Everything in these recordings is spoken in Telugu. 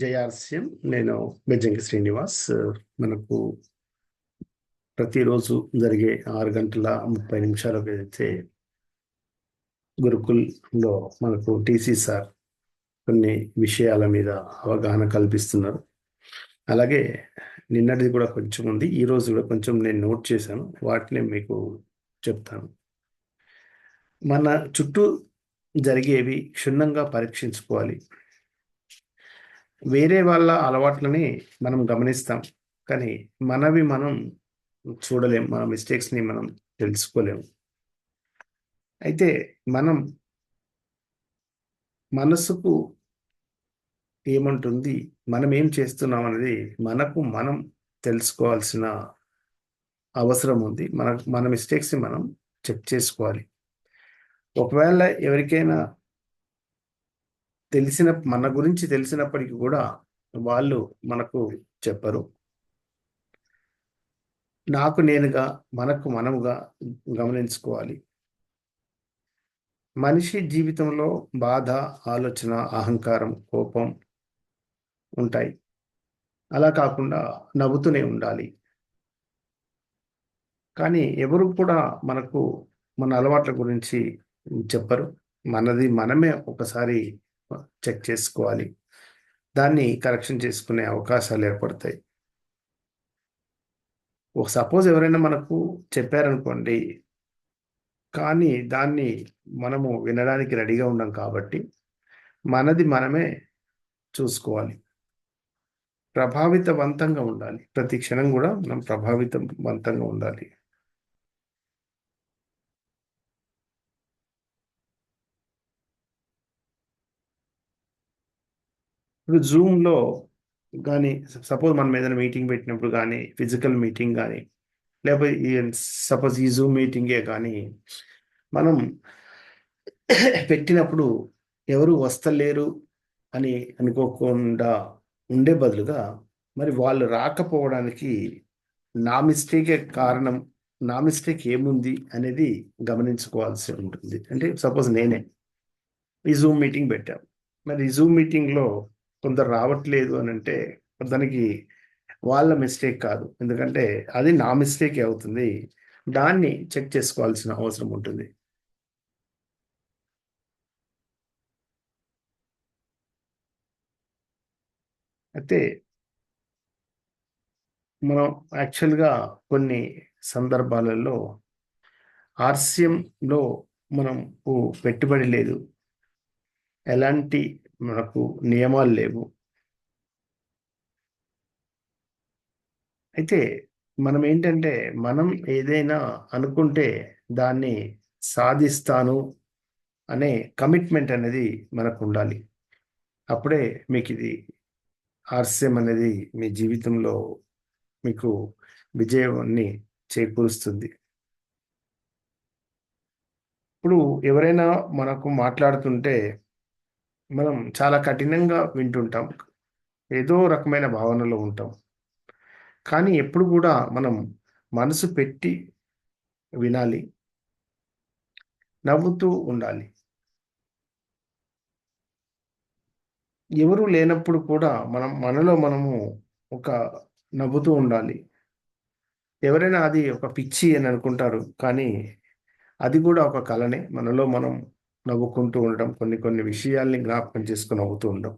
జయార్స్యం. నేను బెజ్జంకి శ్రీనివాస్ మనకు ప్రతిరోజు జరిగే ఆరు గంటల ముప్పై నిమిషాలకు అయితే గురుకుల్లో మనకు టీసీ సార్ కొన్ని విషయాల మీద అవగాహన కల్పిస్తున్నారు. అలాగే నిన్నటిది కూడా కొంచెం ఉంది. ఈ రోజు కూడా కొంచెం నేను నోట్ చేశాను. వాటిని మీకు చెప్తాను. మన చుట్టూ జరిగేవి క్షుణ్ణంగా పరీక్షించుకోవాలి. వేరే వాళ్ళ అలవాట్లని మనం గమనిస్తాం. కానీ మనవి మనం చూడలేం. మన మిస్టేక్స్ని మనం తెలుసుకోలేము అయితే మనం మనసుకు ఏమంటుంది? మనం ఏం చేస్తున్నాం అనేది మనకు మనం తెలుసుకోవాల్సిన అవసరం ఉంది. మన మన మిస్టేక్స్ని మనం చెక్ చేసుకోవాలి. ఒకవేళ ఎవరికైనా తెలిసిన మన గురించి తెలిసినప్పటికీ కూడా వాళ్ళు మనకు చెప్పరు. నాకు నేనుగా మనకు మనముగా గమనించుకోవాలి. మనిషి జీవితంలో బాధ ఆలోచన అహంకారం కోపం ఉంటాయి. అలా కాకుండా నవ్వుతూనే ఉండాలి. కానీ ఎవరు కూడా మనకు మన అలవాట్ల గురించి చెప్పరు. మనది మనమే ఒకసారి చెక్ చేసుకోవాలి. దాన్ని కరెక్షన్ చేసుకునే అవకాశాలు ఏర్పడతాయి. ఒక సపోజ్ ఎవరైనా మనకు చెప్పారనుకోండి కానీ దాన్ని మనము వినడానికి రెడీగా ఉన్నాం కాబట్టి మనది మనమే చూసుకోవాలి. ప్రభావితవంతంగా ఉండాలి. ప్రతి క్షణం కూడా మనం ప్రభావితవంతంగా ఉండాలి. ఇప్పుడు జూమ్లో కానీ సపోజ్ మనం ఏదైనా మీటింగ్ పెట్టినప్పుడు కానీ ఫిజికల్ మీటింగ్ కానీ లేకపోతే సపోజ్ ఈ జూమ్ మీటింగే కానీ మనం పెట్టినప్పుడు ఎవరు వస్తలేరు అని అనుకోకుండా ఉండే బదులుగా మరి వాళ్ళు రాకపోవడానికి నా మిస్టేకే కారణం నా మిస్టేక్ ఏముంది అనేది గమనించుకోవాల్సి ఉంటుంది. అంటే సపోజ్ నేనే ఈ జూమ్ మీటింగ్ పెట్టాం మరి ఈ జూమ్ మీటింగ్లో కొందరు రావట్లేదు అని అంటే దానికి వాళ్ళ మిస్టేక్ కాదు. ఎందుకంటే అది నా మిస్టేక్ అవుతుంది. దాన్ని చెక్ చేసుకోవాల్సిన అవసరం ఉంటుంది. అయితే మనం యాక్చువల్గా కొన్ని సందర్భాలలో ఆర్సీఎంలో మనం పెట్టుబడి లేదు. ఎలాంటి మనకు నియమాలు లేవు. అయితే మనం ఏంటంటే మనం ఏదైనా అనుకుంటే దాన్ని సాధిస్తాను అనే కమిట్మెంట్ అనేది మనకు ఉండాలి అప్పుడే మీకు ఇది ఆర్స్యం అనేది మీ జీవితంలో మీకు విజయాన్ని చేకూరుస్తుంది. ఇప్పుడు ఎవరైనా మనకు మాట్లాడుతుంటే మనం చాలా కఠినంగా వింటుంటాం. ఏదో రకమైన భావనలో ఉంటాం. కానీ ఎప్పుడు కూడా మనం మనసు పెట్టి వినాలి. నవ్వుతూ ఉండాలి. ఎవరు లేనప్పుడు కూడా మనం మనలో మనము ఒక నవ్వుతూ ఉండాలి. ఎవరైనా అది ఒక పిచ్చి అని అనుకుంటారు. కానీ అది కూడా ఒక కళనే. మనలో మనం నవ్వుకుంటూ ఉండడం కొన్ని కొన్ని విషయాల్ని జ్ఞాపకం చేసుకుని నవ్వుతూ ఉండడం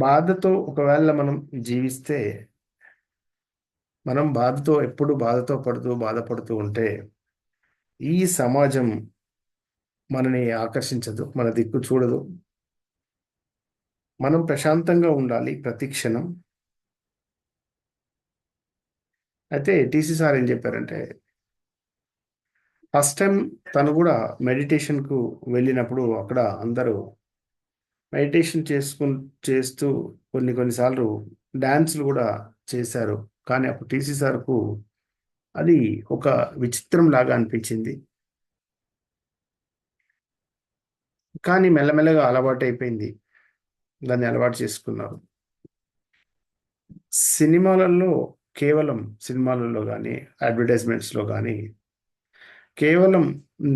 బాధతో ఒకవేళ మనం జీవిస్తే మనం బాధతో ఎప్పుడు బాధతో పడుతూ బాధపడుతూ ఉంటే ఈ సమాజం మనని ఆకర్షించదు మన దిక్కు చూడదు. మనం ప్రశాంతంగా ఉండాలి ప్రతి క్షణం. అయితే టీసీ సార్ ఏం చెప్పారంటే ఫస్ట్ టైం తను కూడా మెడిటేషన్కు వెళ్ళినప్పుడు అక్కడ అందరూ మెడిటేషన్ చేసుకు చేస్తూ కొన్ని కొన్నిసార్లు డ్యాన్స్లు కూడా చేశారు. కానీ అప్పుడు టీసీ సార్కు అది ఒక విచిత్రం లాగా అనిపించింది. కానీ మెల్లమెల్లగా అలవాటు అయిపోయింది. దాన్ని అలవాటు చేసుకున్నారు. సినిమాలలో కేవలం సినిమాలలో కానీ అడ్వర్టైజ్మెంట్స్లో కానీ కేవలం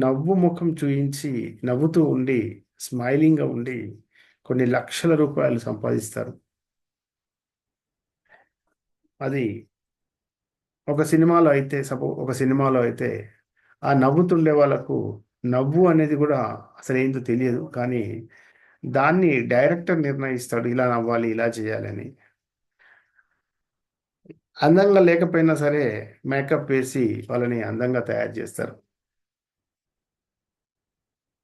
నవ్వు ముఖం చూయించి నవ్వుతూ ఉండి స్మైలింగ్గా ఉండి కొన్ని లక్షల రూపాయలు సంపాదిస్తారు. అది ఒక సినిమాలో అయితే సపో ఒక సినిమాలో అయితే ఆ నవ్వుతుండే వాళ్ళకు నవ్వు అనేది కూడా అసలు ఏంటో తెలియదు. కానీ దాన్ని డైరెక్టర్ నిర్ణయిస్తాడు ఇలా నవ్వాలి ఇలా చేయాలని. అందంగా లేకపోయినా సరే మేకప్ వేసి వాళ్ళని అందంగా తయారు చేస్తారు.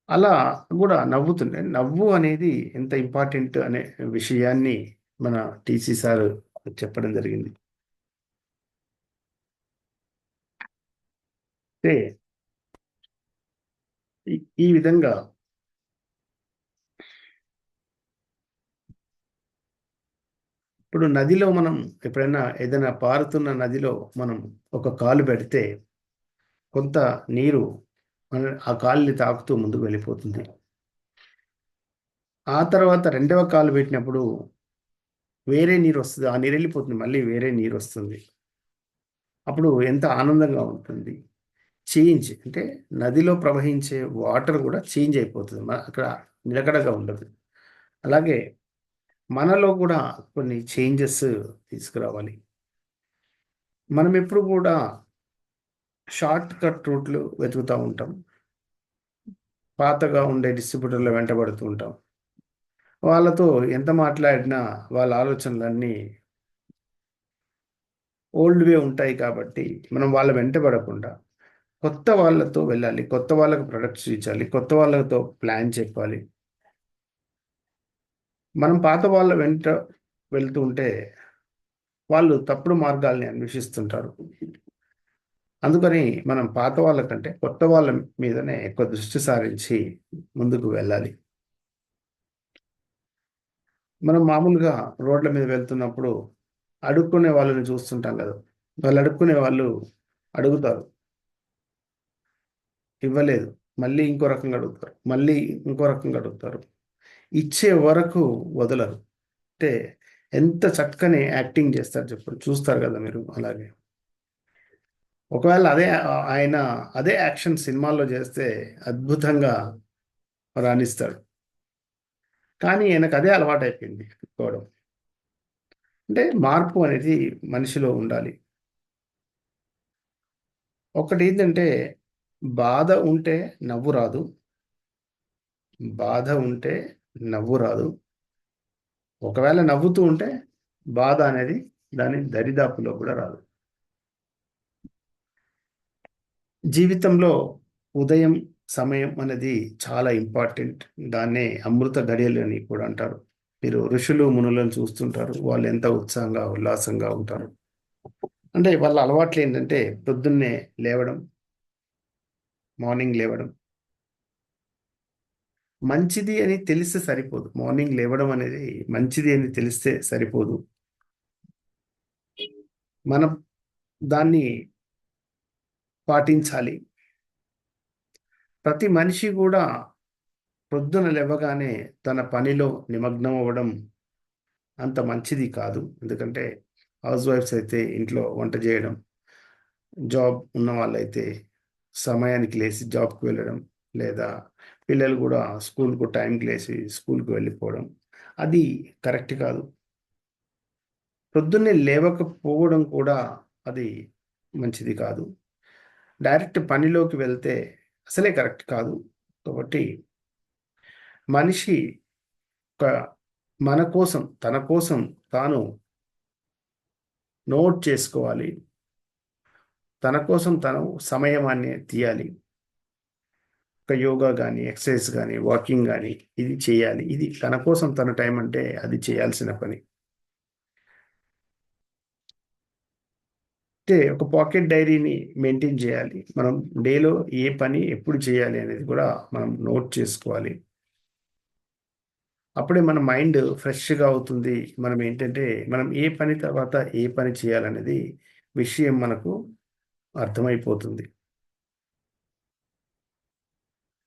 అలా కూడా నవ్వుతుండే నవ్వు అనేది ఎంత ఇంపార్టెంట్ అనే విషయాన్ని మన టీసీ సార్ చెప్పడం జరిగింది. ఈ విధంగా ఇప్పుడు నదిలో మనం ఎప్పుడైనా ఏదైనా పారుతున్న నదిలో మనం ఒక కాలు పెడితే కొంత నీరు ఆ కాలుని తాకుతూ ముందుకు వెళ్ళిపోతుంది. ఆ తర్వాత రెండవ కాలు పెట్టినప్పుడు వేరే నీరు వస్తుంది. ఆ నీరు వెళ్ళిపోతుంది. మళ్ళీ వేరే నీరు వస్తుంది. అప్పుడు ఎంత ఆనందంగా ఉంటుంది. చేంజ్ అంటే నదిలో ప్రవహించే వాటర్ కూడా చేంజ్ అయిపోతుంది. అక్కడ నిలకడగా ఉండదు. అలాగే మనలో కూడా కొన్ని చేంజెస్ తీసుకురావాలి. మనం ఎప్పుడు కూడా షార్ట్ కట్ రూట్లు వెతుకుతూ ఉంటాం. పాతగా ఉండే డిస్ట్రిబ్యూటర్లు వెంటబడుతూ ఉంటాం. వాళ్ళతో ఎంత మాట్లాడినా వాళ్ళ ఆలోచనలన్నీ ఓల్డ్ వే ఉంటాయి కాబట్టి మనం వాళ్ళ వెంటబడకుండా కొత్త వాళ్ళతో వెళ్ళాలి కొత్త వాళ్ళకు ప్రొడక్ట్స్ ఇచ్చాలి కొత్త వాళ్ళతో ప్లాన్ చెప్పాలి. మనం పాత వాళ్ళ వెంట వెళ్తూ ఉంటే వాళ్ళు తప్పుడు మార్గాల్ని అన్వేషిస్తుంటారు. అందుకని మనం పాత వాళ్ళకంటే కొత్త వాళ్ళ మీదనే ఎక్కువ దృష్టి సారించి ముందుకు వెళ్ళాలి. మనం మామూలుగా రోడ్ల మీద వెళ్తున్నప్పుడు అడుక్కునే వాళ్ళని చూస్తుంటాం కదా. వాళ్ళు అడుక్కునే వాళ్ళు అడుగుతారు. ఇవ్వలేదు. మళ్ళీ ఇంకో రకంగా అడుగుతారు. మళ్ళీ ఇంకో రకంగా అడుగుతారు. ఇచ్చే వరకు వదలరు. అంటే ఎంత చక్కని యాక్టింగ్ చేస్తారు చెప్పండి. చూస్తారు కదా మీరు అలాగే. ఒకవేళ అదే ఆయన అదే యాక్షన్ సినిమాల్లో చేస్తే అద్భుతంగా రాణిస్తాడు. కానీ ఆయనకు అదే అలవాటు అయిపోయింది చెప్పుకోవడం అంటే మార్పు అనేది మనిషిలో ఉండాలి. ఒకటి ఏంటంటే బాధ ఉంటే నవ్వు రాదు. బాధ ఉంటే నవ్వు రాదు. ఒకవేళ నవ్వుతూ ఉంటే బాధ అనేది దాని దరిదాపులో కూడా రాదు. జీవితంలో ఉదయం సమయం అనేది చాలా ఇంపార్టెంట్. దాన్నే అమృత గడియలు అని కూడా అంటారు. మీరు ఋషులు మునులను చూస్తుంటారు. వాళ్ళు ఎంత ఉత్సాహంగా ఉల్లాసంగా ఉంటారు. అంటే వాళ్ళ అలవాట్లు ఏంటంటే పొద్దున్నే లేవడం మార్నింగ్ లేవడం మంచిది అని తెలిస్తే సరిపోదు. మార్నింగ్ లేవడం అనేది మంచిది అని తెలిస్తే సరిపోదు. మనం దాన్ని పాటించాలి. ప్రతి మనిషి కూడా ప్రొద్దున లేవగానే తన పనిలో నిమగ్నం అవ్వడం అంత మంచిది కాదు. ఎందుకంటే హౌస్ వైఫ్స్ అయితే ఇంట్లో వంట చేయడం జాబ్ ఉన్న వాళ్ళైతే సమయానికి లేచి జాబ్కి వెళ్ళడం లేదా పిల్లలు కూడా స్కూల్కు టైంకి లేచి స్కూల్కి వెళ్ళిపోవడం అది కరెక్ట్ కాదు. పొద్దున్నే లేవకపోవడం కూడా అది మంచిది కాదు. డైరెక్ట్ పనిలోకి వెళ్తే అసలే కరెక్ట్ కాదు. కాబట్టి మనిషి ఒక మన కోసం తన కోసం తాను నోట్ చేసుకోవాలి. తన కోసం తను సమయమాన్ని తీయాలి. ఒక యోగా కానీ ఎక్సర్సైజ్ కానీ వాకింగ్ కానీ ఇది చేయాలి. ఇది తన కోసం తన టైం అంటే అది చేయాల్సిన పని. అంటే ఒక పాకెట్ డైరీని మెయింటైన్ చేయాలి. మనం డేలో ఏ పని ఎప్పుడు చేయాలి అనేది కూడా మనం నోట్ చేసుకోవాలి. అప్పుడే మన మైండ్ ఫ్రెష్గా అవుతుంది. మనం ఏంటంటే మనం ఏ పని తర్వాత ఏ పని చేయాలనేది విషయం మనకు అర్థమైపోతుంది.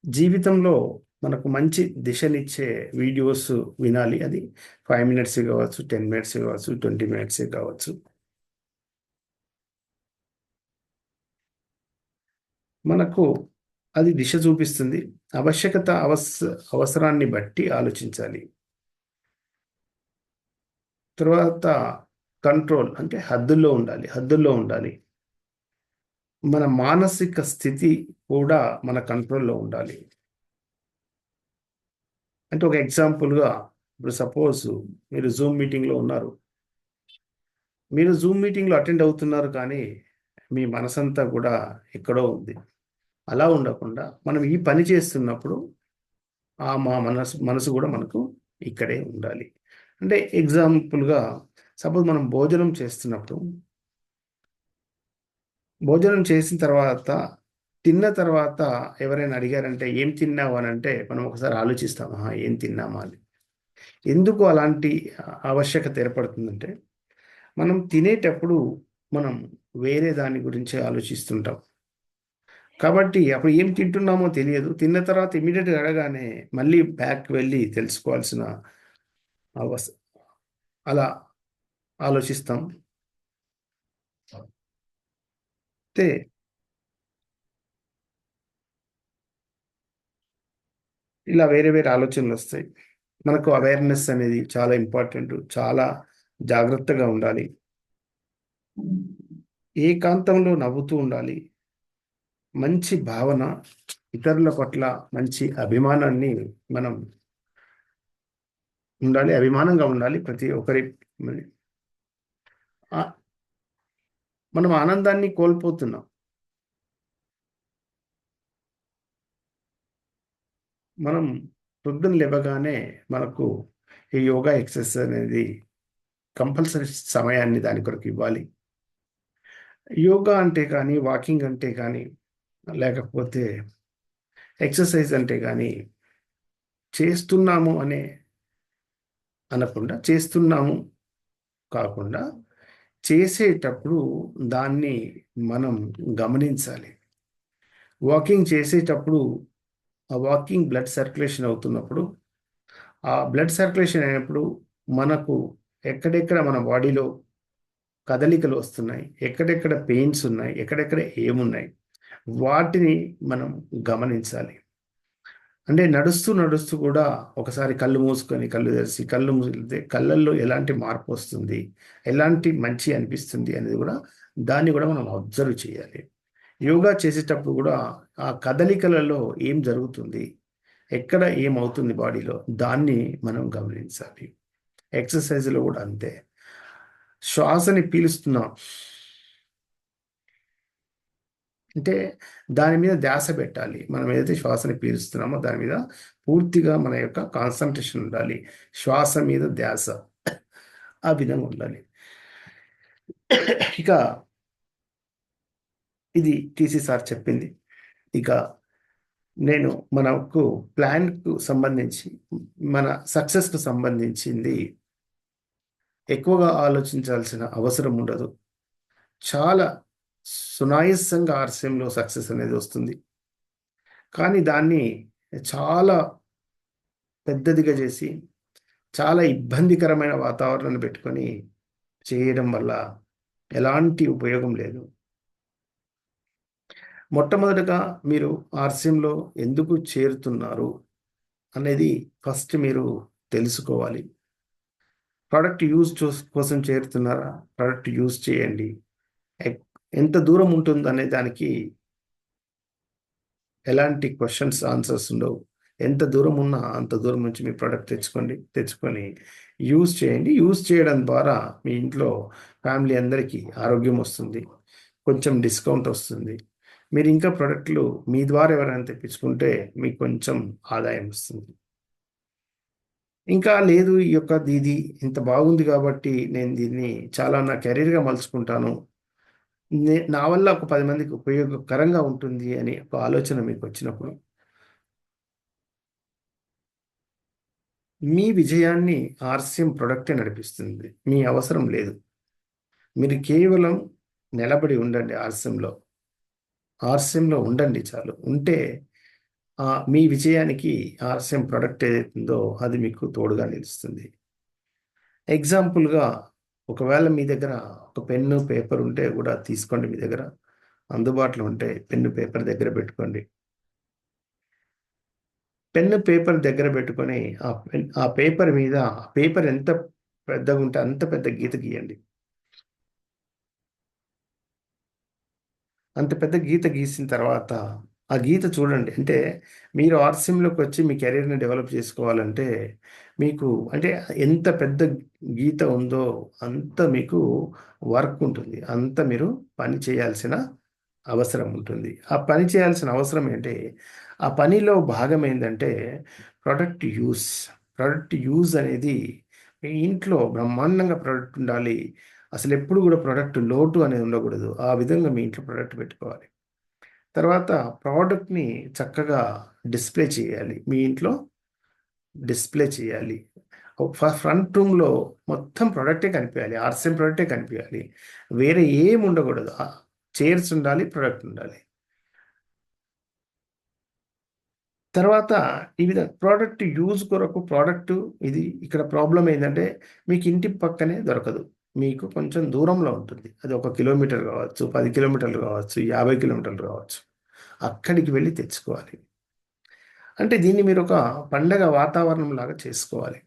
జీవితంలో మనకు మంచి దిశనిచ్చే వీడియోస్ వినాలి. అది ఫైవ్ మినిట్స్ కావచ్చు టెన్ మినిట్స్ కావచ్చు ట్వంటీ మినిట్స్ కావచ్చు. మనకు అది దిశ చూపిస్తుంది. ఆవశ్యకత అవస అవసరాన్ని బట్టి ఆలోచించాలి. తర్వాత కంట్రోల్ అంటే హద్దుల్లో ఉండాలి హద్దుల్లో ఉండాలి. మన మానసిక స్థితి కూడా మన కంట్రోల్లో ఉండాలి. అంటే ఒక ఎగ్జాంపుల్గా ఇప్పుడు సపోజ్ మీరు జూమ్ మీటింగ్లో ఉన్నారు. మీరు జూమ్ మీటింగ్లో అటెండ్ అవుతున్నారు కానీ మీ మనసంతా కూడా ఎక్కడో ఉంది. అలా ఉండకుండా మనం ఈ పని చేస్తున్నప్పుడు ఆ మా మనసు మనసు కూడా మనకు ఇక్కడే ఉండాలి. అంటే ఎగ్జాంపుల్గా సపోజ్ మనం భోజనం చేస్తున్నప్పుడు భోజనం చేసిన తర్వాత తిన్న తర్వాత ఎవరైనా అడిగారంటే ఏం తిన్నావు? అని అంటే మనం ఒకసారి ఆలోచిస్తాం "ఆహా, ఏం తిన్నామా? అని. ఎందుకు అలాంటి ఆవశ్యకత ఏర్పడుతుందంటే మనం తినేటప్పుడు మనం వేరే దాని గురించి ఆలోచిస్తుంటాం. కాబట్టి అప్పుడు ఏం తింటున్నామో తెలియదు. తిన్న తర్వాత ఇమీడియట్గా అడగానే మళ్ళీ బ్యాక్ వెళ్ళి తెలుసుకోవాల్సిన అవస అలా ఆలోచిస్తాం. అయితే ఇలా వేరే వేరే ఆలోచనలు వస్తాయి. మనకు అవేర్నెస్ అనేది చాలా ఇంపార్టెంట్ చాలా జాగ్రత్తగా ఉండాలి. ఏకాంతంలో నవ్వుతూ ఉండాలి. మంచి భావన ఇతరుల పట్ల మంచి అభిమానాన్ని మనం ఉండాలి అభిమానంగా ఉండాలి ప్రతి ఒక్కరి మనం ఆనందాన్ని కోల్పోతున్నాం. మనం పొద్దున లేవగానే మనకు ఈ యోగా ఎక్సర్సైజ్ అనేది కంపల్సరీ సమయాన్ని దాని కొరకు ఇవ్వాలి. యోగా అంటే కానీ వాకింగ్ అంటే కానీ లేకపోతే ఎక్సర్సైజ్ అంటే కానీ చేస్తున్నాము అనే అనకుండా చేస్తున్నాము కాకుండా చేసేటప్పుడు దాన్ని మనం గమనించాలి. వాకింగ్ చేసేటప్పుడు ఆ వాకింగ్ బ్లడ్ సర్క్యులేషన్ అవుతున్నప్పుడు ఆ బ్లడ్ సర్క్యులేషన్ అయినప్పుడు మనకు ఎక్కడెక్కడ మన బాడీలో కదలికలు వస్తున్నాయి ఎక్కడెక్కడ పెయిన్స్ ఉన్నాయి ఎక్కడెక్కడ ఏమున్నాయి వాటిని మనం గమనించాలి. అంటే నడుస్తూ నడుస్తూ కూడా ఒకసారి కళ్ళు మూసుకొని కళ్ళు తెరిచి కళ్ళు మూసితే కళ్ళల్లో ఎలాంటి మార్పు వస్తుంది ఎలాంటి మంచి అనిపిస్తుంది అనేది కూడా దాన్ని కూడా మనం అబ్జర్వ్ చేయాలి. యోగా చేసేటప్పుడు కూడా ఆ కదలికలలో ఏం జరుగుతుంది? ఎక్కడ ఏమవుతుంది బాడీలో? దాన్ని మనం గమనించాలి. ఎక్సర్సైజ్లో కూడా అంతే. శ్వాసని పీలుస్తున్నాం. అంటే దాని మీద ధ్యాస పెట్టాలి. మనం ఏదైతే శ్వాసని పీలుస్తున్నామో దాని మీద పూర్తిగా మన యొక్క కాన్సన్ట్రేషన్ ఉండాలి. శ్వాస మీద ధ్యాస ఆ విధంగా ఉండాలి. ఇక ఇది టీసీ సార్ చెప్పింది. ఇక నేను మనకు ప్లాన్కు సంబంధించి మన సక్సెస్కు సంబంధించింది ఎక్కువగా ఆలోచించాల్సిన అవసరం ఉండదు. చాలా సునాయసంగా ఆర్సీఎంలో సక్సెస్ అనేది వస్తుంది. కానీ దాన్ని చాలా పెద్దదిగా చేసి చాలా ఇబ్బందికరమైన వాతావరణాన్ని పెట్టుకొని చేయడం వల్ల ఎలాంటి ఉపయోగం లేదు. మొట్టమొదటగా మీరు ఆర్సీఎంలో ఎందుకు చేరుతున్నారు అనేది ఫస్ట్ మీరు తెలుసుకోవాలి. ప్రోడక్ట్ యూజ్ కోసం చేరుతున్నారా? ప్రోడక్ట్ యూజ్ చేయండి. ఎక్- ఎంత దూరం ఉంటుంది అనే దానికి ఎలాంటి క్వశ్చన్స్ ఆన్సర్స్ ఉండవు. ఎంత దూరం ఉన్నా అంత దూరం నుంచి మీ ప్రోడక్ట్ తెచ్చుకోండి తెచ్చుకొని యూజ్ చేయండి. యూజ్ చేయడం ద్వారా మీ ఇంట్లో ఫ్యామిలీ అందరికీ ఆరోగ్యం వస్తుంది. కొంచెం డిస్కౌంట్ వస్తుంది. మీరు ఇంకా ప్రోడక్ట్లు మీ ద్వారా ఎవరైనా తెప్పించుకుంటే మీకు కొంచెం ఆదాయం వస్తుంది. ఇంకా లేదు ఈ యొక్క ఇది ఇంత బాగుంది కాబట్టి నేను దీన్ని చాలా నా కెరీర్గా మలుచుకుంటాను. నా వల్ల ఒక పది మందికి ఉపయోగకరంగా ఉంటుంది అని ఒక ఆలోచన మీకు వచ్చినప్పుడు. మీ విజయాన్ని ఆర్సిఎం ప్రొడక్టే నడిపిస్తుంది. మీ అవసరం లేదు. మీరు కేవలం నిలబడి ఉండండి ఆర్సిఎంలో. ఆర్సీఎంలో ఉండండి చాలు. ఉంటే ఆ, మీ విజయానికి ఆర్సీఎం ప్రొడక్ట్ ఏదైతుందో అది మీకు తోడుగా నిలుస్తుంది. ఎగ్జాంపుల్గా ఒకవేళ మీ దగ్గర ఒక పెన్ను పేపర్ ఉంటే కూడా తీసుకోండి మీ దగ్గర. అందుబాటులో ఉంటే పెన్ను పేపర్ దగ్గర పెట్టుకోండి. పెన్ను పేపర్ దగ్గర పెట్టుకొని ఆ పెన్ ఆ పేపర్ మీద పేపర్ ఎంత పెద్దగా ఉంటే అంత పెద్ద గీత గీయండి. అంత పెద్ద గీత గీసిన తర్వాత ఆ గీత చూడండి. అంటే మీరు ఆర్సిఎంలోకి వచ్చి మీ కెరీర్ని డెవలప్ చేసుకోవాలంటే మీకు అంటే ఎంత పెద్ద గీత ఉందో అంత మీకు వర్క్ ఉంటుంది. అంత మీరు పని చేయాల్సిన అవసరం ఉంటుంది. ఆ పని చేయాల్సిన అవసరం ఏంటి? ఆ పనిలో భాగం ఏంటంటే ప్రొడక్ట్ యూస్ ప్రొడక్ట్ యూజ్ అనేది మీ ఇంట్లో బ్రహ్మాండంగా ప్రొడక్ట్ ఉండాలి. అసలు ఎప్పుడు కూడా ప్రొడక్ట్ లోటు అనేది ఉండకూడదు. ఆ విధంగా మీ ఇంట్లో ప్రొడక్ట్ పెట్టుకోవాలి. తర్వాత ప్రోడక్ట్ని చక్కగా డిస్ప్లే చేయాలి. మీ ఇంట్లో డిస్ప్లే చేయాలి. ఫ్రంట్ రూమ్లో మొత్తం ప్రోడక్టే కనిపించాలి. ఆర్సెం ప్రోడక్టే కనిపించాలి. వేరే ఏం ఉండకూడదు. చైర్స్ ఉండాలి ప్రోడక్ట్ ఉండాలి. తర్వాత ఈ విధంగా ప్రోడక్ట్ యూజ్ కొరకు ప్రోడక్ట్ ఇది ఇక్కడ ప్రాబ్లం ఏంటంటే మీకు ఇంటి పక్కనే దొరకదు. మీకు కొంచెం దూరంలో ఉంటుంది. అది ఒక కిలోమీటర్ కావచ్చు పది కిలోమీటర్లు కావచ్చు యాభై కిలోమీటర్లు కావచ్చు. అక్కడికి వెళ్ళి తెచ్చుకోవాలి. అంటే దీన్ని మీరు ఒక పండగ వాతావరణం లాగా చేసుకోవాలి.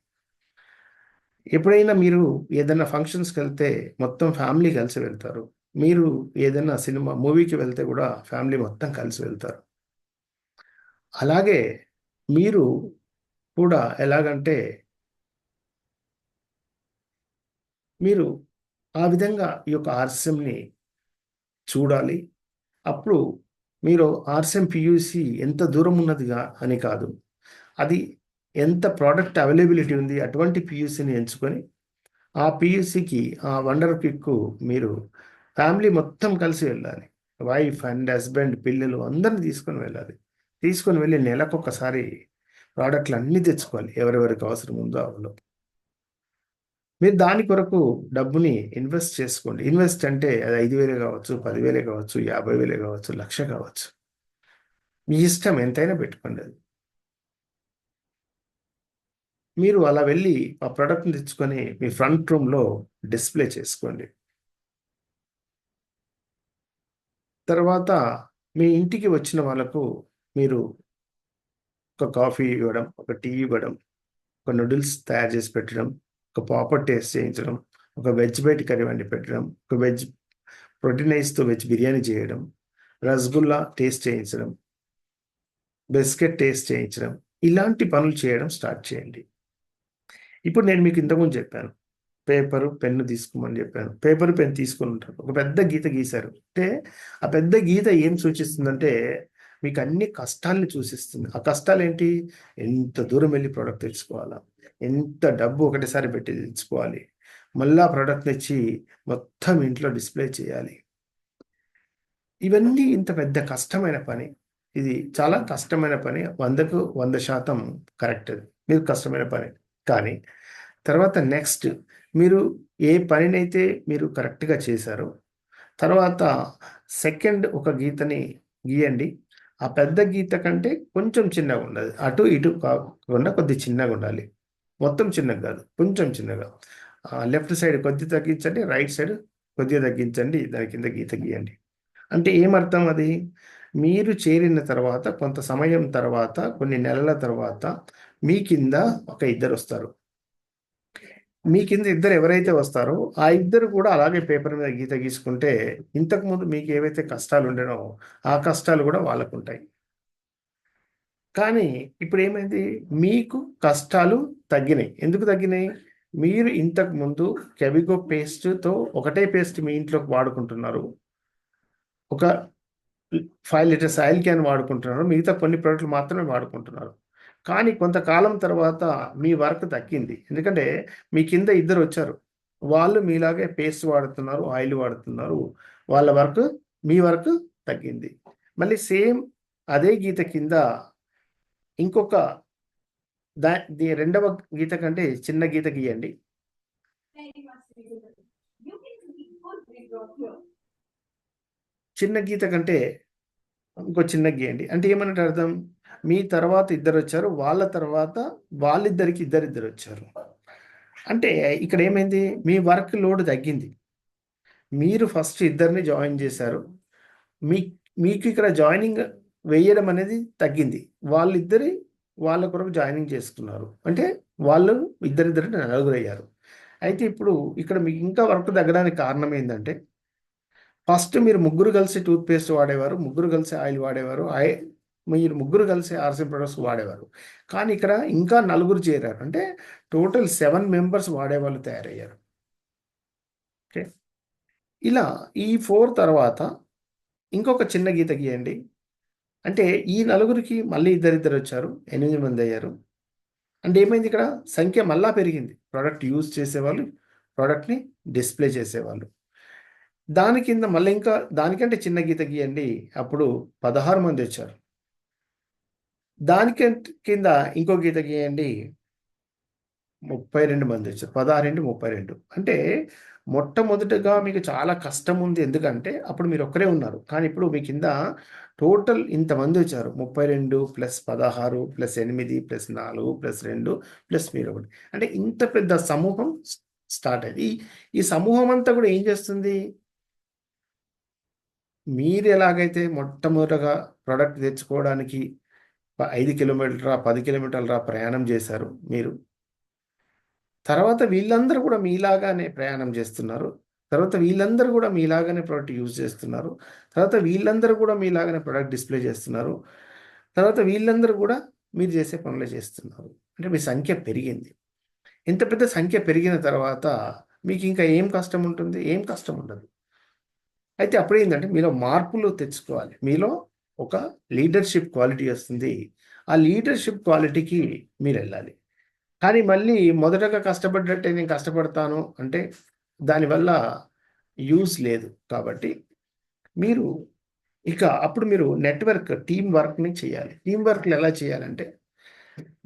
ఎప్పుడైనా మీరు ఏదైనా ఫంక్షన్స్కి వెళ్తే మొత్తం ఫ్యామిలీ కలిసి వెళ్తారు. మీరు ఏదైనా సినిమా మూవీకి వెళ్తే కూడా ఫ్యామిలీ మొత్తం కలిసి వెళ్తారు. అలాగే మీరు కూడా ఎలాగంటే మీరు ఆ విధంగా ఈ యొక్క ఆర్స్యంని చూడాలి. అప్పుడు మీరు ఆర్స్ఎం పియూసి ఎంత దూరం ఉన్నదిగా అని కాదు. అది ఎంత ప్రోడక్ట్ అవైలబిలిటీ ఉంది అటువంటి పియూసిని ఎంచుకొని ఆ పియూసికి ఆ వండర్ పిక్కు మీరు ఫ్యామిలీ మొత్తం కలిసి వెళ్ళాలి. వైఫ్ అండ్ హస్బెండ్ పిల్లలు అందరిని తీసుకొని వెళ్ళాలి. తీసుకొని వెళ్ళి నెలకొకసారి ప్రోడక్ట్లు అన్నీ తెచ్చుకోవాలి ఎవరెవరికి అవసరం ఉందో అవలో మీరు దాని కొరకు డబ్బుని ఇన్వెస్ట్ చేసుకోండి. ఇన్వెస్ట్ అంటే అది ఐదు వేలే కావచ్చు పదివేలే కావచ్చు యాభై వేలే కావచ్చు లక్ష కావచ్చు. మీ ఇష్టం ఎంతైనా పెట్టుకోండి అది. మీరు అలా వెళ్ళి ఆ ప్రోడక్ట్ని తెచ్చుకొని మీ ఫ్రంట్ రూమ్లో డిస్ప్లే చేసుకోండి. తర్వాత మీ ఇంటికి వచ్చిన వాళ్ళకు మీరు ఒక కాఫీ ఇవ్వడం ఒక టీ ఇవ్వడం ఒక నూడిల్స్ తయారు చేసి పెట్టడం ఒక పాపర్ టేస్ట్ చేయించడం ఒక వెజ్ బయట కర్రీ వండి పెట్టడం ఒక వెజ్ ప్రోటీనైజ్తో వెజ్ బిర్యానీ చేయడం రసగుల్లా టేస్ట్ చేయించడం బిస్కెట్ టేస్ట్ చేయించడం ఇలాంటి పనులు చేయడం స్టార్ట్ చేయండి. ఇప్పుడు నేను మీకు ఇంతకుముందు చెప్పాను పేపరు పెన్ను తీసుకోమని చెప్పాను. పేపర్ పెన్ తీసుకుని ఉంటారు. ఒక పెద్ద గీత గీశారు. అంటే ఆ పెద్ద గీత ఏం సూచిస్తుందంటే మీకు అన్ని కష్టాల్ని సూచిస్తుంది ఆ కష్టాలు ఏంటి ఎంత దూరం వెళ్ళి ప్రోడక్ట్ తెచ్చుకోవాలా? ఎంత డబ్బు ఒకటిసారి పెట్టి తెచ్చుకోవాలి మళ్ళా ప్రోడక్ట్ తెచ్చి మొత్తం ఇంట్లో డిస్ప్లే చేయాలి. ఇవన్నీ ఇంత పెద్ద కష్టమైన పని. ఇది చాలా కష్టమైన పని. వందకు వంద శాతం కరెక్ట్ మీరు కష్టమైన పని. కానీ తర్వాత నెక్స్ట్ మీరు ఏ పనినైతే మీరు కరెక్ట్గా చేశారో తర్వాత సెకండ్ ఒక గీతని గీయండి. ఆ పెద్ద గీత కంటే కొంచెం చిన్నగా ఉండదు అటు ఇటు కాకుండా కొద్ది చిన్నగా ఉండాలి. మొత్తం చిన్నగా కాదు కొంచెం చిన్నగా. లెఫ్ట్ సైడ్ కొద్దిగా తగ్గించండి రైట్ సైడ్ కొద్దిగా తగ్గించండి దాని కింద గీత గీయండి. అంటే ఏమర్థం అది? మీరు చేరిన తర్వాత కొంత సమయం తర్వాత కొన్ని నెలల తర్వాత మీ కింద ఒక ఇద్దరు వస్తారు. మీ కింద ఇద్దరు ఎవరైతే వస్తారో ఆ ఇద్దరు కూడా అలాగే పేపర్ మీద గీత గీసుకుంటే ఇంతకుముందు మీకు ఏవైతే కష్టాలు ఉండేనో ఆ కష్టాలు కూడా వాళ్ళకు ఉంటాయి. కానీ ఇప్పుడు ఏమైంది మీకు కష్టాలు తగ్గినాయి. ఎందుకు తగ్గినాయి? మీరు ఇంతకు ముందు కెవిగో పేస్ట్తో ఒకటే పేస్ట్ మీ ఇంట్లోకి వాడుకుంటున్నారు. ఒక ఫైవ్ లీటర్స్ ఆయిల్ క్యాన్ వాడుకుంటున్నారు. మిగతా కొన్ని ప్రోడక్ట్లు మాత్రమే వాడుకుంటున్నారు. కానీ కొంతకాలం తర్వాత మీ వర్క్ తగ్గింది. ఎందుకంటే మీ కింద ఇద్దరు వచ్చారు. వాళ్ళు మీలాగే పేస్ట్ వాడుతున్నారు ఆయిల్ వాడుతున్నారు. వాళ్ళ వర్క్ మీ వర్క్ తగ్గింది. మళ్ళీ సేమ్ అదే గీత కింద ఇంకొక దా రెండవ గీత కంటే చిన్న గీత గీయండి. చిన్న గీత కంటే ఇంకో చిన్న గీయండి. అంటే ఏమన్నట్టు అర్థం? మీ తర్వాత ఇద్దరు వచ్చారు వాళ్ళ తర్వాత వాళ్ళిద్దరికి ఇద్దరిద్దరు వచ్చారు. అంటే ఇక్కడ ఏమైంది? మీ వర్క్ లోడ్ తగ్గింది. మీరు ఫస్ట్ ఇద్దరిని జాయిన్ చేశారు. మీ మీకు ఇక్కడ జాయినింగ్ వేయడం అనేది తగ్గింది. వాళ్ళిద్దరి వాళ్ళ కొరకు జాయినింగ్ చేసుకున్నారు. అంటే వాళ్ళు ఇద్దరిద్దరు నలుగురు అయ్యారు అయితే ఇప్పుడు ఇక్కడ మీకు ఇంకా వర్క్ తగ్గడానికి కారణం ఏంటంటే ఫస్ట్ మీరు ముగ్గురు కలిసి టూత్పేస్ట్ వాడేవారు ముగ్గురు కలిసి ఆయిల్ వాడేవారు ఆయి మీరు ముగ్గురు కలిసి ఆర్సిఎం ప్రొడక్ట్స్ వాడేవారు. కానీ ఇక్కడ ఇంకా నలుగురు చేరారు. అంటే టోటల్ సెవెన్ మెంబర్స్ వాడేవాళ్ళు తయారయ్యారు. ఓకే. ఇలా ఈ ఫోర్ తర్వాత ఇంకొక చిన్న గీత గీయండి. అంటే ఈ నలుగురికి మళ్ళీ ఇద్దరిద్దరు వచ్చారు ఎనిమిది మంది అయ్యారు. అంటే ఏమైంది ఇక్కడ? సంఖ్య మళ్ళా పెరిగింది. ప్రోడక్ట్ యూజ్ చేసేవాళ్ళు ప్రోడక్ట్ని డిస్ప్లే చేసేవాళ్ళు. దాని కింద మళ్ళీ ఇంకా దానికంటే చిన్న గీత గీయండి. అప్పుడు పదహారు మంది వచ్చారు. దానికంటే కింద ఇంకో గీత గీయండి. ముప్పై రెండు మంది వచ్చారు. పదహారు ముప్పై రెండు. అంటే మొట్టమొదటిగా మీకు చాలా కష్టం ఉంది. ఎందుకంటే అప్పుడు మీరు ఒక్కరే ఉన్నారు. కానీ ఇప్పుడు మీ కింద టోటల్ ఇంతమంది వచ్చారు. ముప్పై రెండు ప్లస్ పదహారు ప్లస్ ఎనిమిది ప్లస్ నాలుగు ప్లస్ రెండు ప్లస్ మీరు ఒకటి. అంటే ఇంత పెద్ద సమూహం స్టార్ట్ అయింది ఈ సమూహం అంతా కూడా ఏం చేస్తుంది? మీరు ఎలాగైతే మొట్టమొదటగా ప్రోడక్ట్ తెచ్చుకోవడానికి ఐదు కిలోమీటర్ల పది కిలోమీటర్ల ప్రయాణం చేశారు మీరు. తర్వాత వీళ్ళందరూ కూడా మీలాగానే ప్రయాణం చేస్తున్నారు. తర్వాత వీళ్ళందరూ కూడా మీలాగానే ప్రోడక్ట్ యూజ్ చేస్తున్నారు. తర్వాత వీళ్ళందరూ కూడా మీలాగానే ప్రోడక్ట్ డిస్ప్లే చేస్తున్నారు. తర్వాత వీళ్ళందరూ కూడా మీరు చేసే పనులే చేస్తున్నారు. అంటే మీ సంఖ్య పెరిగింది. ఇంత పెద్ద సంఖ్య పెరిగిన తర్వాత మీకు ఇంకా ఏం కష్టం ఉంటుంది? ఏం కష్టం ఉండదు. అయితే అప్పుడు ఏంటంటే మీలో మార్పులు తెచ్చుకోవాలి. మీలో ఒక లీడర్షిప్ క్వాలిటీ వస్తుంది. ఆ లీడర్షిప్ క్వాలిటీకి మీరు వెళ్ళాలి. కానీ మళ్ళీ మొదటగా కష్టపడ్డట్టే నేను కష్టపడతాను అంటే దానివల్ల యూజ్ లేదు కాబట్టి మీరు ఇక అప్పుడు మీరు నెట్వర్క్ టీం వర్క్ని చేయాలి. టీం వర్క్లు ఎలా చేయాలంటే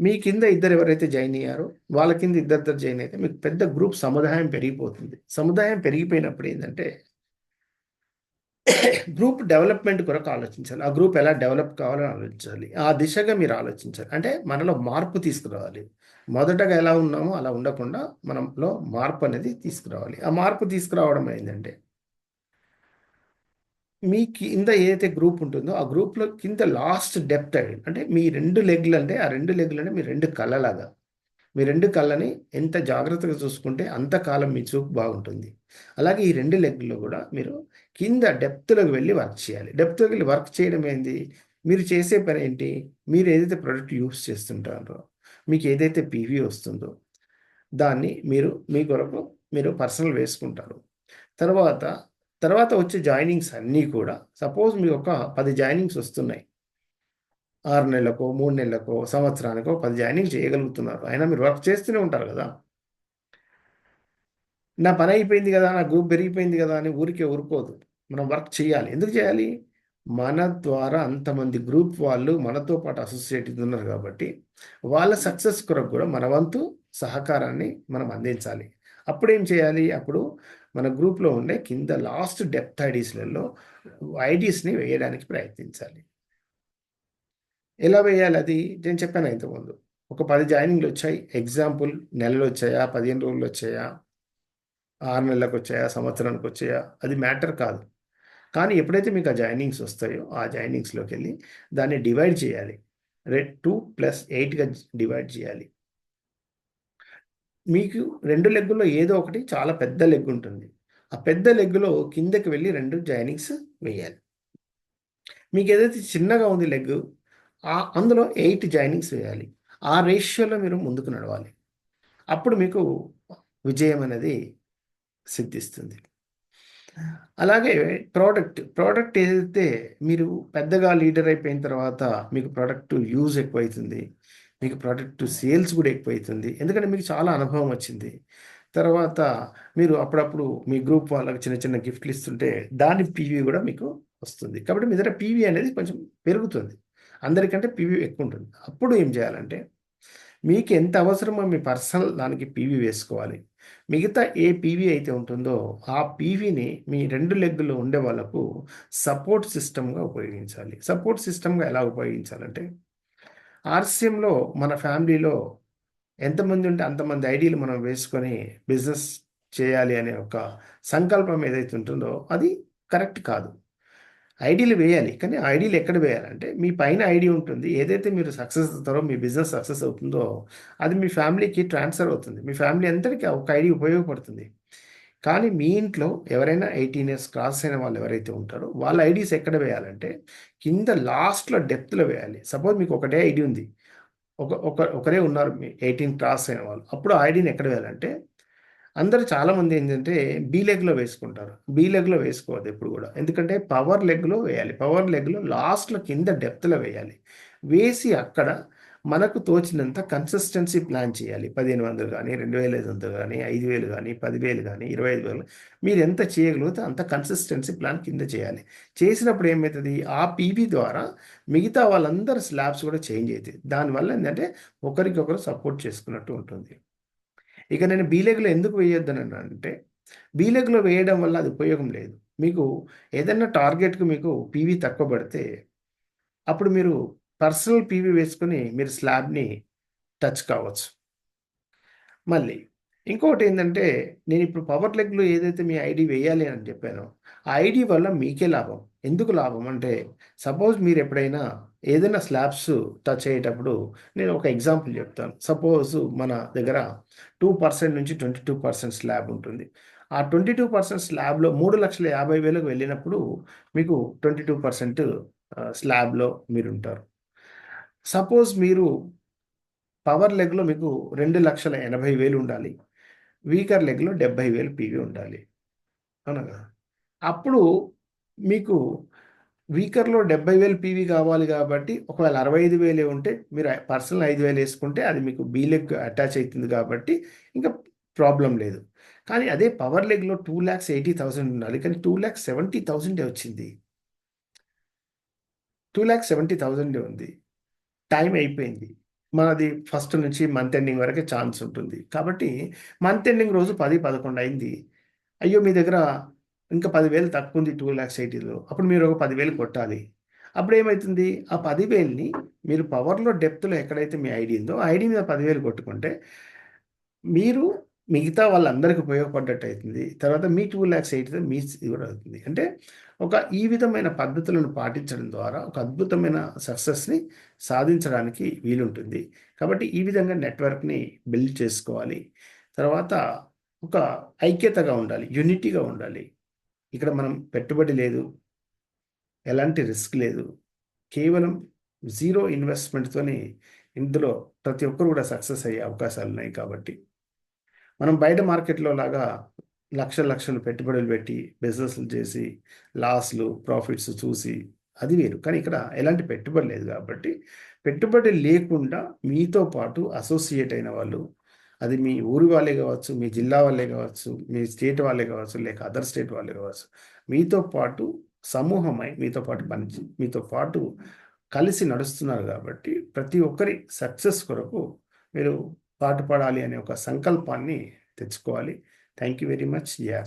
మీ కింద ఇద్దరు ఎవరైతే జాయిన్ అయ్యారో వాళ్ళ కింద ఇద్దరిద్దరు జాయిన్ అయితే మీకు పెద్ద గ్రూప్ సముదాయం పెరిగిపోతుంది. సముదాయం పెరిగిపోయినప్పుడు ఏంటంటే గ్రూప్ డెవలప్మెంట్ కొరకు ఆలోచించాలి. ఆ గ్రూప్ ఎలా డెవలప్ కావాలని ఆలోచించాలి. ఆ దిశగా మీరు ఆలోచించాలి. అంటే మనలో మార్పు తీసుకురావాలి. మొదటగా ఎలా ఉన్నామో అలా ఉండకుండా మనలో మార్పు అనేది తీసుకురావాలి. ఆ మార్పు తీసుకురావడం ఏంటంటే మీ కింద ఏదైతే గ్రూప్ ఉంటుందో ఆ గ్రూప్లో కింద లాస్ట్ డెప్త్ అంటే మీ రెండు లెగ్లు అంటే ఆ రెండు లెగ్లు అంటే మీ రెండు కళ్ళలాగా. మీ రెండు కళ్ళని ఎంత జాగ్రత్తగా చూసుకుంటే అంత కాలం మీ చూపు బాగుంటుంది. అలాగే ఈ రెండు లెగ్లో కూడా మీరు కింద డెప్త్లోకి వెళ్ళి వర్క్ చేయాలి. డెప్త్లోకి వెళ్ళి వర్క్ చేయడం ఏంది మీరు చేసే పని ఏంటి? మీరు ఏదైతే ప్రోడక్ట్ యూస్ చేస్తుంటారో మీకు ఏదైతే పీవీ వస్తుందో దాన్ని మీరు మీ కొరకు మీరు పర్సనల్ వేసుకుంటారు. తర్వాత తర్వాత వచ్చే జాయినింగ్స్ అన్నీ కూడా సపోజ్ మీకు ఒక పది జాయినింగ్స్ వస్తున్నాయి. ఆరు నెలలకో మూడు నెలలకో సంవత్సరానికో పది జాయినింగ్ చేయగలుగుతున్నారు. అయినా మీరు వర్క్ చేస్తూనే ఉంటారు కదా. నా పని అయిపోయింది కదా నా గ్రూప్ పెరిగిపోయింది కదా అని ఊరికే ఊరుకోదు. మనం వర్క్ చేయాలి. ఎందుకు చేయాలి? మన ద్వారా అంతమంది గ్రూప్ వాళ్ళు మనతో పాటు అసోసియేట్ ఉన్నారు కాబట్టి వాళ్ళ సక్సెస్ కొరకు కూడా మన వంతు సహకారాన్ని మనం అందించాలి. అప్పుడు ఏం చేయాలి? అప్పుడు మన గ్రూప్లో ఉండే కింద లాస్ట్ డెప్త్ ఐడీస్లలో ఐడీస్ని వేయడానికి ప్రయత్నించాలి. ఎలా వేయాలి అది? నేను చెప్పాను ఇంతకుముందు. ఒక పది జాయినింగ్లు వచ్చాయి. ఎగ్జాంపుల్ నెలలు వచ్చాయా? పదిహేను రోజులు వచ్చాయా? ఆరు నెలలకు వచ్చాయా? సంవత్సరానికి వచ్చాయా? అది మ్యాటర్ కాదు. కానీ ఎప్పుడైతే మీకు ఆ జాయినింగ్స్ వస్తాయో ఆ జాయినింగ్స్లోకి వెళ్ళి దాన్ని డివైడ్ చేయాలి. రెడ్ టూ ప్లస్ ఎయిట్గా డివైడ్ చేయాలి. మీకు రెండు లెగ్గుల్లో ఏదో ఒకటి చాలా పెద్ద లెగ్ ఉంటుంది. ఆ పెద్ద లెగ్గులో కిందకి వెళ్ళి రెండు జాయినింగ్స్ వేయాలి. మీకు ఏదైతే చిన్నగా ఉంది లెగ్ ఆ అందులో ఎయిట్ జాయినింగ్స్ వేయాలి. ఆ రేషియోలో మీరు ముందుకు నడవాలి. అప్పుడు మీకు విజయం అనేది సిద్ధిస్తుంది. అలాగే ప్రోడక్ట్ ప్రోడక్ట్ ఏదైతే మీరు పెద్దగా లీడర్ అయిపోయిన తర్వాత మీకు ప్రోడక్ట్ యూజ్ ఎక్కువైతుంది మీకు ప్రోడక్ట్ సేల్స్ కూడా ఎక్కువైతుంది ఎందుకంటే మీకు చాలా అనుభవం వచ్చింది. తర్వాత మీరు అప్పుడప్పుడు మీ గ్రూప్ వాళ్ళకి చిన్న చిన్న గిఫ్ట్లు ఇస్తుంటే దాని పీవీ కూడా మీకు వస్తుంది. కాబట్టి మీ దగ్గర పీవీ అనేది కొంచెం పెరుగుతుంది. అందరికంటే పీవీ ఎక్కువ ఉంటుంది అప్పుడు ఏం చేయాలంటే మీకు ఎంత అవసరమో మీ పర్సనల్ దానికి పీవీ వేసుకోవాలి. మిగతా ఏ పీవీ అయితే ఉంటుందో ఆ పీవీని మీ రెండు లెగ్గులో ఉండే వాళ్ళకు సపోర్ట్ సిస్టమ్గా ఉపయోగించాలి. సపోర్ట్ సిస్టమ్గా ఎలా ఉపయోగించాలంటే ఆర్సీఎంలో మన ఫ్యామిలీలో ఎంతమంది ఉంటే అంతమంది ఐడీలు మనం వేసుకొని బిజినెస్ చేయాలి అనే ఒక సంకల్పం ఏదైతే ఉంటుందో అది కరెక్ట్ కాదు. ఐడీలు వేయాలి. కానీ ఐడీలు ఎక్కడ వేయాలంటే మీ పైన ఐడి ఉంటుంది. ఏదైతే మీరు సక్సెస్ అవుతారో మీ బిజినెస్ సక్సెస్ అవుతుందో అది మీ ఫ్యామిలీకి ట్రాన్స్ఫర్ అవుతుంది. మీ ఫ్యామిలీ అందరికీ ఒక ఐడి ఉపయోగపడుతుంది. కానీ మీ ఇంట్లో ఎవరైనా ఎయిటీన్ ఇయర్స్ క్రాస్ అయిన వాళ్ళు ఎవరైతే ఉంటారో వాళ్ళ ఐడీస్ ఎక్కడ వేయాలంటే కింద లాస్ట్లో డెప్త్లో వేయాలి. సపోజ్ మీకు ఒకటే ఐడి ఉంది. ఒక ఒక ఒకరే ఉన్నారు మీ ఎయిటీన్ క్రాస్ అయిన వాళ్ళు. అప్పుడు ఐడీని ఎక్కడ వేయాలంటే అందరూ చాలామంది ఏంటంటే బీ లెగ్లో వేసుకుంటారు. బీ లెగ్లో వేసుకోవద్దు ఎప్పుడు కూడా. ఎందుకంటే పవర్ లెగ్లో వేయాలి. పవర్ లెగ్లో లాస్ట్లో కింద డెప్త్లో వేయాలి. వేసి అక్కడ మనకు తోచినంత కన్సిస్టెన్సీ ప్లాన్ చేయాలి. పదిహేను వందలు కానీ రెండు వేల ఐదు వందలు కానీ ఐదు వేలు కానీ పదివేలు కానీ ఇరవై ఐదు వేలు మీరు ఎంత చేయగలిగితే అంత కన్సిస్టెన్సీ ప్లాన్ కింద చేయాలి. చేసినప్పుడు ఏమవుతుంది ఆ పీవీ ద్వారా మిగతా వాళ్ళందరూ స్లాబ్స్ కూడా చేంజ్ అవుతాయి. దానివల్ల ఏంటంటే ఒకరికొకరు సపోర్ట్ చేసుకున్నట్టు ఉంటుంది. ఇక నేను బీలెగ్లో ఎందుకు వేయొద్దని అంటే బీలెగ్లో వేయడం వల్ల అది ఉపయోగం లేదు. మీకు ఏదైనా టార్గెట్కి మీకు పీవీ తక్కువ పడితే అప్పుడు మీరు పర్సనల్ పీవీ వేసుకుని మీరు స్లాబ్ని టచ్ కావచ్చు. మళ్ళీ ఇంకొకటి ఏంటంటే నేను ఇప్పుడు పవర్ లెగ్లో ఏదైతే మీ ఐడి వేయాలి అని చెప్పానో ఆ ఐడి వల్ల మీకే లాభం. ఎందుకు లాభం అంటే సపోజ్ మీరు ఎప్పుడైనా ఏదైనా స్లాబ్స్ టచ్ అయ్యేటప్పుడు నేను ఒక ఎగ్జాంపుల్ చెప్తాను. సపోజ్ మన దగ్గర టూ పర్సెంట్ నుంచి ట్వంటీ టూ పర్సెంట్ స్లాబ్ ఉంటుంది. ఆ ట్వంటీ టూ పర్సెంట్ స్లాబ్లో మూడు లక్షల యాభై వేలకు వెళ్ళినప్పుడు మీకు ట్వంటీ టూ పర్సెంట్ స్లాబ్లో మీరు ఉంటారు సపోజ్ మీరు పవర్ లెగ్లో మీకు రెండు లక్షల ఎనభై వేలు ఉండాలి. వీకర్ లెగ్లో డెబ్బై వేలు పీవీ ఉండాలి. అవునా అప్పుడు మీకు వీకర్లో డెబ్బై వేలు పీవీ కావాలి కాబట్టి ఒకవేళ అరవై ఐదు వేలే ఉంటే మీరు పర్సనల్ ఐదు వేలు వేసుకుంటే అది మీకు బీ లెగ్ అటాచ్ అవుతుంది కాబట్టి ఇంకా ప్రాబ్లం లేదు. కానీ అదే పవర్ లెగ్లో టూ ల్యాక్స్ ఎయిటీ థౌసండ్ ఉండాలి. కానీ టూ ల్యాక్స్ సెవెంటీ థౌసండే వచ్చింది. టూ ల్యాక్స్ సెవెంటీ థౌసండే ఉంది. టైం అయిపోయింది. మనది ఫస్ట్ నుంచి మంత్ ఎండింగ్ వరకే ఛాన్స్ ఉంటుంది. కాబట్టి మంత్ ఎండింగ్ రోజు పది పదకొండు అయింది. అయ్యో మీ దగ్గర ఇంకా పదివేలు తక్కువ ఉంది టూ ల్యాక్స్ ఎయిటీలో. అప్పుడు మీరు ఒక పదివేలు కొట్టాలి. అప్పుడు ఏమవుతుంది ఆ పదివేలని మీరు పవర్లో డెప్త్లో ఎక్కడైతే మీ ఐడి ఉందో ఐడి మీద పదివేలు కొట్టుకుంటే మీరు మిగతా వాళ్ళందరికీ ఉపయోగపడ్డట్టు అవుతుంది తర్వాత మీ టూ ల్యాక్స్ ఎయిటీ మీ కూడా అవుతుంది. అంటే ఒక ఈ విధమైన పద్ధతులను పాటించడం ద్వారా ఒక అద్భుతమైన సక్సెస్ని సాధించడానికి వీలుంటుంది. కాబట్టి ఈ విధంగా నెట్వర్క్ని బిల్డ్ చేసుకోవాలి. తర్వాత ఒక ఐక్యతగా ఉండాలి. యూనిటీగా ఉండాలి. ఇక్కడ మనం పెట్టుబడి లేదు ఎలాంటి రిస్క్ లేదు. కేవలం జీరో ఇన్వెస్ట్మెంట్తోనే ఇందులో ప్రతి ఒక్కరు కూడా సక్సెస్ అయ్యే అవకాశాలు ఉన్నాయి కాబట్టి. మనం బయట మార్కెట్లో లాగా లక్షల లక్షలు పెట్టుబడులు పెట్టి బిజినెస్లు చేసి లాస్లు ప్రాఫిట్స్ చూసి అది వేరు. కానీ ఇక్కడ ఎలాంటి పెట్టుబడి లేదు కాబట్టి పెట్టుబడి లేకుండా మీతో పాటు అసోసియేట్ అయిన వాళ్ళు అది మీ ఊరి వాళ్ళే కావచ్చు మీ జిల్లా వాళ్ళే కావచ్చు మీ స్టేట్ వాళ్ళే కావచ్చు లేక అదర్ స్టేట్ వాళ్ళే కావచ్చు మీతో పాటు సమూహమై మీతో పాటు పని మీతో పాటు కలిసి నడుస్తున్నారు కాబట్టి ప్రతి ఒక్కరి సక్సెస్ కొరకు మీరు పాటుపడాలి అనే ఒక సంకల్పాన్ని తెచ్చుకోవాలి. Thank you very much as